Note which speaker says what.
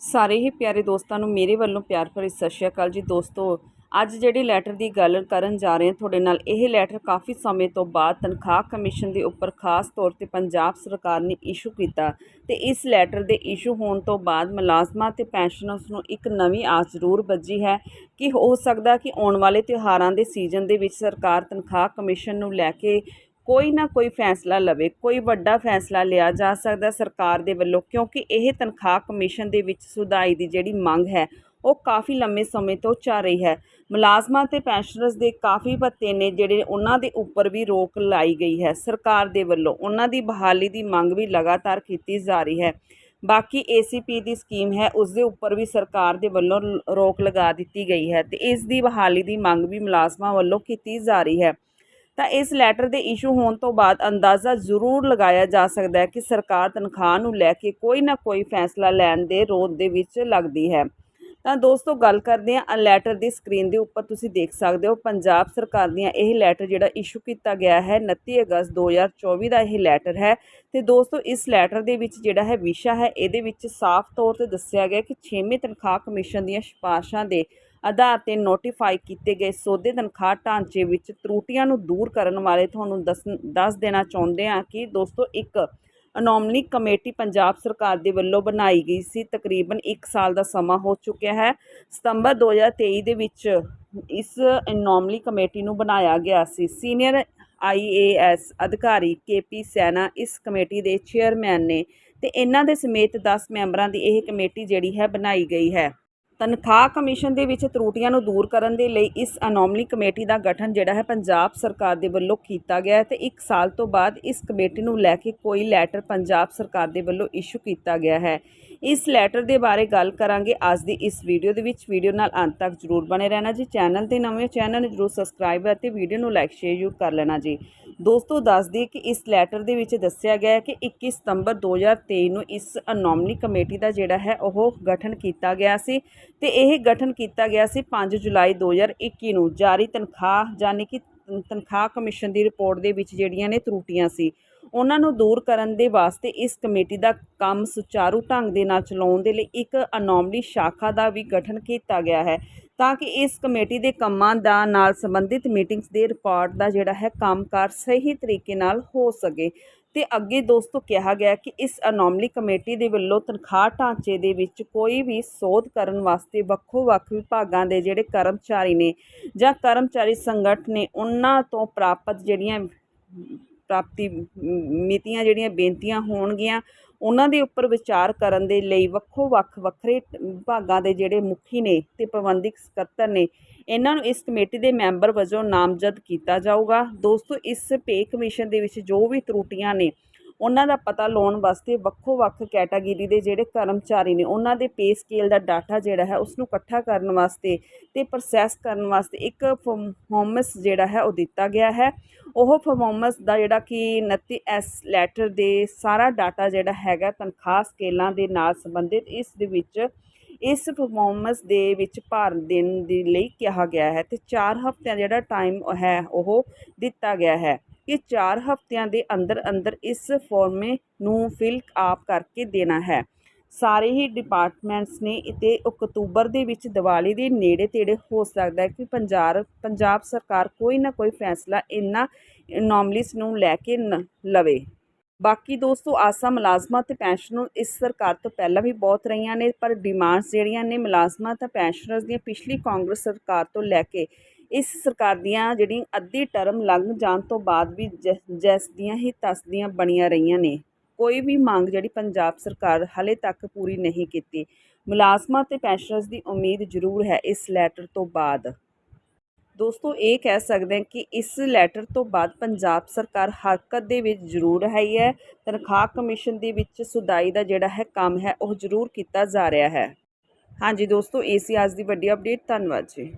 Speaker 1: ਸਾਰੇ ਹੀ ਪਿਆਰੇ ਦੋਸਤਾਂ ਨੂੰ ਮੇਰੇ ਵੱਲੋਂ ਪਿਆਰ ਭਰੀ ਸਤਿ ਸ਼੍ਰੀ ਅਕਾਲ ਜੀ ਦੋਸਤੋ। ਅੱਜ ਜਿਹੜੀ ਲੈਟਰ ਦੀ ਗੱਲ ਕਰਨ ਜਾ ਰਹੇ ਹਾਂ ਤੁਹਾਡੇ ਨਾਲ, ਇਹ ਲੈਟਰ ਕਾਫੀ ਸਮੇਂ ਤੋਂ ਬਾਅਦ ਤਨਖਾਹ ਕਮਿਸ਼ਨ ਦੇ ਉੱਪਰ ਖਾਸ ਤੌਰ ਤੇ ਪੰਜਾਬ ਸਰਕਾਰ ਨੇ ਇਸ਼ੂ ਕੀਤਾ ਤੇ ਇਸ ਲੈਟਰ ਦੇ ਇਸ਼ੂ ਹੋਣ ਤੋਂ ਬਾਅਦ ਮੁਲਾਜ਼ਮਾਂ ਤੇ ਪੈਨਸ਼ਨਰਸ ਨੂੰ ਇੱਕ ਨਵੀਂ ਆਸ ਜ਼ਰੂਰ ਵੱਜੀ ਹੈ ਕਿ ਹੋ ਸਕਦਾ ਕਿ ਆਉਣ ਵਾਲੇ ਤਿਉਹਾਰਾਂ ਦੇ ਸੀਜ਼ਨ ਦੇ ਵਿੱਚ ਸਰਕਾਰ ਤਨਖਾਹ ਕਮਿਸ਼ਨ ਨੂੰ ਲੈ ਕੇ ਕੋਈ ਨਾ ਕੋਈ ਫੈਸਲਾ ਲਵੇ, ਕੋਈ ਵੱਡਾ ਫੈਸਲਾ ਲਿਆ ਜਾ ਸਕਦਾ ਸਰਕਾਰ ਦੇ ਵੱਲੋਂ, ਕਿਉਂਕਿ ਇਹ ਤਨਖਾਹ ਕਮਿਸ਼ਨ ਦੇ ਵਿੱਚ ਸੁਧਾਈ ਦੀ ਜਿਹੜੀ ਮੰਗ ਹੈ, ਉਹ ਕਾਫੀ ਲੰਮੇ ਸਮੇਂ ਤੋਂ ਚੱਲ ਰਹੀ ਹੈ। ਮੁਲਾਜ਼ਮਾਂ ਤੇ ਪੈਨਸ਼ਨਰਸ ਦੇ ਕਾਫੀ ਭੱਤੇ ਨੇ, ਜਿਹੜੇ ਉਹਨਾਂ ਦੇ ਉੱਪਰ ਵੀ ਰੋਕ ਲਾਈ ਗਈ ਹੈ ਸਰਕਾਰ ਦੇ ਵੱਲੋਂ। ਉਹਨਾਂ ਦੀ ਬਹਾਲੀ ਦੀ ਮੰਗ ਵੀ ਲਗਾਤਾਰ ਕੀਤੀ ਜਾ ਰਹੀ ਹੈ। ਬਾਕੀ ACP ਦੀ ਸਕੀਮ ਹੈ, ਉਸ ਦੇ ਉੱਪਰ ਵੀ ਸਰਕਾਰ ਦੇ ਵੱਲੋਂ ਰੋਕ ਲਗਾ ਦਿੱਤੀ ਗਈ ਹੈ ਤੇ ਇਸ ਦੀ ਬਹਾਲੀ ਦੀ ਮੰਗ ਵੀ ਮੁਲਾਜ਼ਮਾਂ ਵੱਲੋਂ ਕੀਤੀ ਜਾ ਰਹੀ ਹੈ। ਤਾਂ ਇਸ ਲੈਟਰ ਦੇ ਇਸ਼ੂ ਹੋਣ ਤੋਂ ਬਾਅਦ ਅੰਦਾਜ਼ਾ ਜ਼ਰੂਰ ਲਗਾਇਆ ਜਾ ਸਕਦਾ ਹੈ ਕਿ ਸਰਕਾਰ ਤਨਖਾਹ ਨੂੰ ਲੈ ਕੇ ਕੋਈ ਨਾ ਕੋਈ ਫੈਸਲਾ ਲੈਣ ਦੇ ਰੋਧ ਦੇ ਵਿੱਚ ਲੱਗਦੀ ਹੈ। ਤਾਂ ਦੋਸਤੋ, ਗੱਲ ਕਰਦੇ ਹਾਂ ਲੈਟਰ ਦੀ ਸਕਰੀਨ ਦੇ ਉੱਪਰ ਤੁਸੀਂ ਦੇਖ ਸਕਦੇ ਹੋ, ਪੰਜਾਬ ਸਰਕਾਰ ਦੀਆਂ ਇਹ ਲੈਟਰ ਜਿਹੜਾ ਇਸ਼ੂ ਕੀਤਾ ਗਿਆ ਹੈ 29 ਅਗਸਤ 2024 ਦਾ ਇਹ ਲੈਟਰ ਹੈ। ਤੇ ਦੋਸਤੋ, ਇਸ ਲੈਟਰ ਦੇ ਵਿੱਚ ਜਿਹੜਾ ਹੈ ਵਿਸ਼ਾ ਹੈ, ਇਹਦੇ ਵਿੱਚ ਸਾਫ਼ ਤੌਰ ਤੇ ਦੱਸਿਆ ਗਿਆ ਕਿ 6ਵੇਂ ਤਨਖਾਹ ਕਮਿਸ਼ਨ ਦੀਆਂ ਸਿਫਾਰਸ਼ਾਂ ਦੇ ਆਧਾਰ ਤੇ ਨੋਟੀਫਾਈ ਕੀਤੇ ਗਏ ਸੋਧੇ ਤਨਖਾਹ ਢਾਂਚੇ ਵਿੱਚ ਤਰੁੱਟੀਆਂ ਨੂੰ ਦੂਰ ਕਰਨ ਵਾਲੇ ਤੁਹਾਨੂੰ ਦੱਸ ਦੱਸ ਦੇਣਾ ਚਾਹੁੰਦੇ ਹਾਂ ਕਿ ਦੋਸਤੋ ਇੱਕ ਅਨੋਮਲੀ ਕਮੇਟੀ ਪੰਜਾਬ ਸਰਕਾਰ ਦੇ ਵੱਲੋਂ ਬਣਾਈ ਗਈ ਸੀ। ਤਕਰੀਬਨ 1 ਸਾਲ ਦਾ ਸਮਾਂ ਹੋ ਚੁੱਕਿਆ ਹੈ। ਸਤੰਬਰ 2023 ਦੇ ਵਿੱਚ ਇਸ ਅਨੋਮਲੀ ਕਮੇਟੀ ਨੂੰ ਬਣਾਇਆ ਗਿਆ ਸੀ। ਸੀਨੀਅਰ ਆਈਏਐਸ ਅਧਿਕਾਰੀ ਕੇਪੀ ਸੈਨਾ ਇਸ ਕਮੇਟੀ ਦੇ ਚੇਅਰਮੈਨ ਨੇ ਤੇ ਇਹਨਾਂ ਦੇ ਸਮੇਤ 10 ਮੈਂਬਰਾਂ ਦੀ ਇਹ ਕਮੇਟੀ ਜਿਹੜੀ ਹੈ ਬਣਾਈ ਗਈ ਹੈ। ਤਨਖਾਹ ਕਮਿਸ਼ਨ ਦੇ ਵਿੱਚ ਤਰੁੱਟੀਆਂ ਨੂੰ ਦੂਰ ਕਰਨ ਦੇ ਲਈ ਇਸ ਅਨੋਮਲੀ ਕਮੇਟੀ ਦਾ ਗਠਨ ਜਿਹੜਾ ਹੈ ਪੰਜਾਬ ਸਰਕਾਰ ਦੇ ਵੱਲੋਂ ਕੀਤਾ ਗਿਆ ਹੈ ਤੇ 1 ਸਾਲ ਤੋਂ ਬਾਅਦ ਇਸ ਕਮੇਟੀ ਨੂੰ ਲੈ ਕੇ ਕੋਈ ਲੈਟਰ ਪੰਜਾਬ ਸਰਕਾਰ ਦੇ ਵੱਲੋਂ ਇਸ਼ੂ ਕੀਤਾ ਗਿਆ ਹੈ। ਇਸ ਲੈਟਰ ਦੇ ਬਾਰੇ ਗੱਲ ਕਰਾਂਗੇ ਅੱਜ ਦੀ ਇਸ ਵੀਡੀਓ ਦੇ ਵਿੱਚ। ਵੀਡੀਓ ਨਾਲ ਅੰਤ ਤੱਕ ਜਰੂਰ ਬਣੇ ਰਹਿਣਾ ਜੀ। ਚੈਨਲ ਤੇ ਨਵੇਂ ਚੈਨਲ ਨੂੰ ਜਰੂਰ ਸਬਸਕ੍ਰਾਈਬ ਅਤੇ ਵੀਡੀਓ ਨੂੰ ਲਾਈਕ, ਸ਼ੇਅਰ ਜ਼ਰੂਰ ਕਰ ਲੈਣਾ ਜੀ। ਦੋਸਤੋ, ਦੱਸ ਦਈਏ ਕਿ ਇਸ ਲੈਟਰ ਦੇ ਵਿੱਚ ਦੱਸਿਆ ਗਿਆ ਹੈ ਕਿ 21 ਸਤੰਬਰ 2023 ਨੂੰ ਇਸ ਅਨੋਮਲੀ ਕਮੇਟੀ ਦਾ ਜਿਹੜਾ ਹੈ, ਉਹ ਗਠਨ ਕੀਤਾ ਗਿਆ ਸੀ ਤੇ ਇਹ ਗਠਨ ਕੀਤਾ ਗਿਆ ਸੀ 5 ਜੁਲਾਈ 2021 ਨੂੰ। ਜਾਰੀ ਤਨਖਾਹ, ਯਾਨੀ ਕਿ ਤਨਖਾਹ ਕਮਿਸ਼ਨ ਦੀ ਰਿਪੋਰਟ ਦੇ ਵਿੱਚ ਜਿਹੜੀਆਂ ਨੇ, ਤਰੁੱਟੀਆਂ ਸੀ। ਉਹਨਾਂ ਨੂੰ ਦੂਰ ਕਰਨ ਦੇ ਵਾਸਤੇ ਇਸ ਕਮੇਟੀ ਦਾ ਕੰਮ ਸੁਚਾਰੂ ਢੰਗ ਦੇ ਨਾਲ ਚਲਾਉਣ ਦੇ ਲਈ ਇੱਕ ਅਨੋਮਲੀ ਸ਼ਾਖਾ ਦਾ ਵੀ ਗਠਨ ਕੀਤਾ ਗਿਆ ਹੈ ਤਾਂ ਕਿ ਇਸ ਕਮੇਟੀ ਦੇ ਕੰਮਾਂ ਦਾ ਨਾਲ ਸੰਬੰਧਿਤ ਮੀਟਿੰਗਸ ਦੇ ਰਿਕਾਰਡ ਦਾ ਜਿਹੜਾ ਹੈ ਕੰਮਕਾਰ ਸਹੀ ਤਰੀਕੇ ਨਾਲ ਹੋ ਸਕੇ। ਤੇ ਅੱਗੇ ਦੋਸਤੋ ਕਿਹਾ ਗਿਆ ਕਿ ਇਸ ਅਨੋਮਲੀ ਕਮੇਟੀ ਦੇ ਵੱਲੋਂ ਤਨਖਾਹ ਢਾਂਚੇ ਦੇ ਵਿੱਚ ਕੋਈ ਵੀ ਸੋਧ ਕਰਨ ਵਾਸਤੇ ਵੱਖੋ ਵੱਖ ਵਿਭਾਗਾਂ ਦੇ ਜਿਹੜੇ ਕਰਮਚਾਰੀ ਨੇ ਜਾਂ ਕਰਮਚਾਰੀ ਸੰਗਠਨ ਨੇ, ਉਹਨਾਂ ਤੋਂ ਪ੍ਰਾਪਤ ਜਿਹੜੀਆਂ ਪ੍ਰਾਪਤੀ ਮ- ਮਿਤੀਆਂ ਜਿਹੜੀਆਂ ਬੇਨਤੀਆਂ ਹੋਣਗੀਆਂ, ਉਹਨਾਂ ਦੇ ਉੱਪਰ ਵਿਚਾਰ ਕਰਨ ਦੇ ਲਈ ਵੱਖੋ ਵੱਖ ਵੱਖਰੇ ਵਿਭਾਗਾਂ ਦੇ ਜਿਹੜੇ ਮੁਖੀ ਨੇ ਤੇ ਪ੍ਰਬੰਧਕ ਸਕੱਤਰ ਨੇ, ਇਹਨਾਂ ਨੂੰ ਇਸ ਕਮੇਟੀ ਦੇ ਮੈਂਬਰ ਵਜੋਂ ਨਾਮਜ਼ਦ ਕੀਤਾ ਜਾਊਗਾ। ਦੋਸਤੋ, ਇਸ ਪੇ ਕਮਿਸ਼ਨ ਦੇ ਵਿੱਚ ਜੋ ਵੀ ਤਰੁੱਟੀਆਂ ਨੇ ਉਹਨਾਂ ਦਾ ਪਤਾ ਲਾਉਣ ਵਾਸਤੇ ਵੱਖੋ ਵੱਖ ਕੈਟਾਗਰੀ ਦੇ ਜਿਹੜੇ ਕਰਮਚਾਰੀ ਨੇ, ਉਹਨਾਂ ਦੇ ਪੇ ਸਕੇਲ ਦਾ ਡਾਟਾ ਜਿਹੜਾ ਹੈ ਉਸ ਨੂੰ ਇਕੱਠਾ ਕਰਨ ਵਾਸਤੇ ਤੇ ਪ੍ਰੋਸੈਸ ਕਰਨ ਵਾਸਤੇ ਇੱਕ ਪਰਫਾਰਮੈਂਸ ਜਿਹੜਾ ਹੈ ਉਹ ਦਿੱਤਾ ਗਿਆ ਹੈ। ਉਹ ਪਰਫਾਰਮੈਂਸ ਦਾ ਜਿਹੜਾ ਕਿ 29 ਐਸ ਲੈਟਰ ਦੇ ਸਾਰਾ ਡਾਟਾ ਜਿਹੜਾ ਹੈਗਾ ਤਨਖਾਹ ਸਕੇਲਾਂ ਦੇ ਨਾਲ ਸੰਬੰਧਿਤ, ਇਸ ਦੇ ਵਿੱਚ ਇਸ ਪਰਫਾਰਮੈਂਸ ਦੇ ਵਿੱਚ ਭਾਰ ਦੇਣ ਦੇ ਲਈ ਕਿਹਾ ਗਿਆ ਹੈ ਤੇ 4 ਹਫ਼ਤਿਆਂ ਜਿਹੜਾ ਟਾਈਮ ਹੈ ਉਹ ਦਿੱਤਾ ਗਿਆ ਹੈ। ਕਿ 4 ਹਫ਼ਤਿਆਂ ਦੇ ਅੰਦਰ ਅੰਦਰ ਇਸ ਫਾਰਮੇ ਨੂੰ ਫਿਲ ਆਪ ਕਰਕੇ ਦੇਣਾ ਹੈ। ਸਾਰੇ ਹੀ ਡਿਪਾਰਟਮੈਂਟਸ ਨੇ ਤੇ ਅਕਤੂਬਰ ਦੇ ਵਿੱਚ ਦੀਵਾਲੀ ਦੇ ਨੇੜੇ ਤੇੜੇ ਹੋ ਸਕਦਾ ਹੈ ਕਿ ਪੰਜਾਬ ਪੰਜਾਬ ਸਰਕਾਰ ਕੋਈ ਨਾ ਕੋਈ ਫੈਸਲਾ ਇਹਨਾਂ ਅਨੋਮਲੀਸ ਨੂੰ ਲੈ ਕੇ ਨ- ਲਵੇ। ਬਾਕੀ ਦੋਸਤੋ, ਆਸਾਂ ਮੁਲਾਜ਼ਮਾਂ ਤੇ ਪੈਨਸ਼ਨਰ ਇਸ ਸਰਕਾਰ ਤੋਂ ਪਹਿਲਾਂ ਵੀ ਬਹੁਤ ਰਹੀਆਂ ਨੇ, ਪਰ ਡਿਮਾਂਡਸ ਜਿਹੜੀਆਂ ਨੇ ਮੁਲਾਜ਼ਮਾਂ ਤੇ ਪੈਨਸ਼ਨਰਸ ਦੀਆਂ ਪਿਛਲੀ ਕਾਂਗਰਸ ਸਰਕਾਰ ਤੋਂ ਲੈ ਕੇ ਇਸ ਸਰਕਾਰ ਦੀਆਂ ਜਿਹੜੀ ਅੱਧੀ ਟਰਮ ਲੰਘ ਜਾਣ ਤੋਂ ਬਾਅਦ ਵੀ ਜ- ਜਿਸ ਦੀਆਂ ਹੀ ਤਸਦੀਆਂ ਬਣੀਆਂ ਰਹੀਆਂ ਨੇ। ਕੋਈ ਵੀ ਮੰਗ ਜਿਹੜੀ ਪੰਜਾਬ ਸਰਕਾਰ ਹਲੇ ਤੱਕ ਪੂਰੀ ਨਹੀਂ ਕੀਤੀ। ਮੁਲਾਜ਼ਮਾਂ ਤੇ ਪੈਨਸ਼ਨਰਸ ਦੀ ਉਮੀਦ ਜ਼ਰੂਰ ਹੈ ਇਸ ਲੈਟਰ ਤੋਂ ਬਾਅਦ। ਦੋਸਤੋ, ਇਹ ਕਹਿ ਸਕਦੇ ਹਾਂ ਕਿ ਇਸ ਲੈਟਰ ਤੋਂ ਬਾਅਦ ਪੰਜਾਬ ਸਰਕਾਰ ਹਰਕਤ ਦੇ ਵਿੱਚ ਜ਼ਰੂਰ ਹੈ ਹੀ। ਹੈ ਤਨਖਾਹ ਕਮਿਸ਼ਨ ਦੇ ਵਿੱਚ ਸੁਦਾਈ ਦਾ ਜਿਹੜਾ ਹੈ ਕੰਮ ਹੈ, ਉਹ ਜ਼ਰੂਰ ਕੀਤਾ ਜਾ ਰਿਹਾ ਹੈ। ਹਾਂਜੀ ਦੋਸਤੋ, ਇਹ ਸੀ ਅੱਜ ਦੀ ਵੱਡੀ ਅਪਡੇਟ ਧੰਨਵਾਦ ਜੀ।